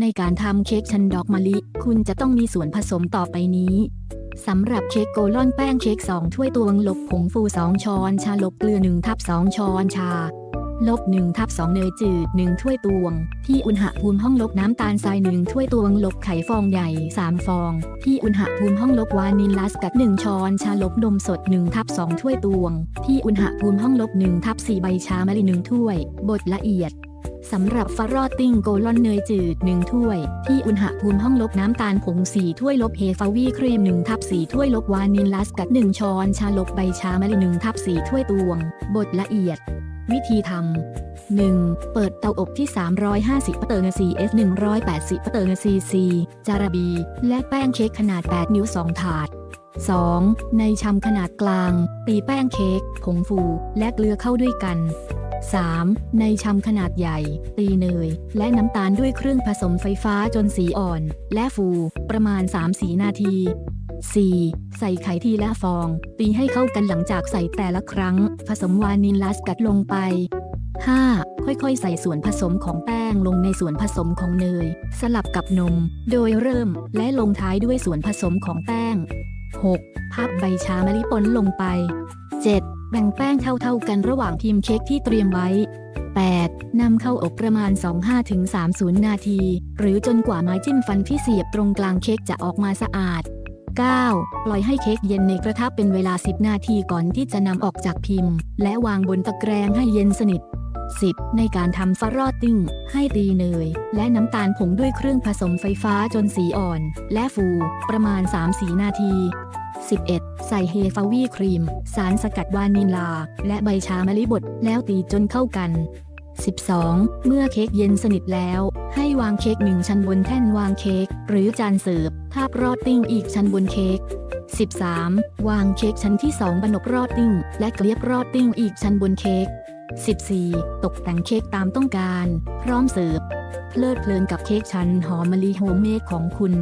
ในการทำเค้กชันดอกมะลิ คุณจะต้องมีส่วนผสมต่อไปนี้สำหรับเค้กโกลอนแป้งเค้ก2ถ้วยตวงลบผงฟู 2 ช้อนชาลบเกลือ1ทับ2ช้อนชา ลบ1ทับ2เนยจืด 1 ถ้วยตวง ที่อุณหภูมิห้องลบน้ำตาลทราย 1 ถ้วยตวงลบไข่ฟองใหญ่ 3 ฟอง ที่อุณหภูมิห้องลบวานิลลาสกัด 1 ช้อนชาลบนมสด1ทับ2ถ้วยตวง ที่อุณหภูมิห้องลบ1ทับ4ใบชามะลิ1ถ้วยบดละเอียด สำหรับฟารอตติ้งโกลอนเนยจืด 1 ถ้วย ที่อุณหภูมิห้องลบน้ำตาลผง 4 ถ้วยลบเฮฟาวีครีม1ทับ4ถ้วยลบวานิลลาสกัด 1 ช้อน ชาลบใบชามะลิ1ทับ4ถ้วยตวง บดละเอียด วิธีทำ 1. เปิดเตาอบที่ 350ปะเตอร์เนซีเอส180ปะเตอร์เนซีซีจาราบี และแป้งเค้กขนาด 8 นิ้ว 2 ถาด 2. ในชำขนาดกลาง ตีแป้งเค้ก ผงฟู และเกลือเข้าด้วยกัน 3. ในชำขนาดใหญ่ ตีเนย และน้ำตาลด้วยเครื่องผสมไฟฟ้าจนสีอ่อน และฟู ประมาณ 3-4 นาที 4. ใส่ไข่ทีละฟอง ตีให้เข้ากันหลังจากใส่แต่ละครั้ง ผสมวานิลลาสกัดลงไป 5. ค่อยๆ ใส่ส่วนผสมของแป้งลงในส่วนผสมของเนย สลับกับนม โดยเริ่มและลงท้ายด้วยส่วนผสมของแป้ง 6. พับใบชามะลิปนลงไป 7. แบ่งแป้งเท่าๆกันระหว่างพิมพ์เค้กที่เตรียมไว้ 8. นำเข้าอบประมาณ 25-30 นาที หรือจนกว่าไม้จิ้มฟันที่เสียบตรงกลางเค้กจะออกมาสะอาด 9. ปล่อยให้เค้กเย็นในกระทะเป็นเวลา 10 นาทีก่อนที่จะนำออกจากพิมพ์ และวางบนตะแกรงให้เย็นสนิท 10. ในการทำฟารอตติ้ง ให้ตีเนย และน้ำตาลผงด้วยเครื่องผสมไฟฟ้าจนสีอ่อน และฟู ประมาณ 3-4 นาที 11. ใส่เฮฟาวีครีม สารสกัดวานิลลา และใบชามะลิบดแล้วตีจนเข้ากัน 12. เมื่อเค้กเย็นสนิทแล้ว ให้วางเค้กหนึ่งชั้นบนแท่นวางเค้กหรือจานเสิร์ฟทาบรอตติ้งอีกชั้นบนเค้ก 13. วางเค้กชั้นที่2บนบรอตติ้ง และเกลียบรอตติ้งอีกชั้นบนเค้ก 14. ตกแต่งเค้กตามต้องการ พร้อมเสิร์ฟเพลิดเพลินกับเค้กชั้นหอมมะลิโฮมเมดของคุณ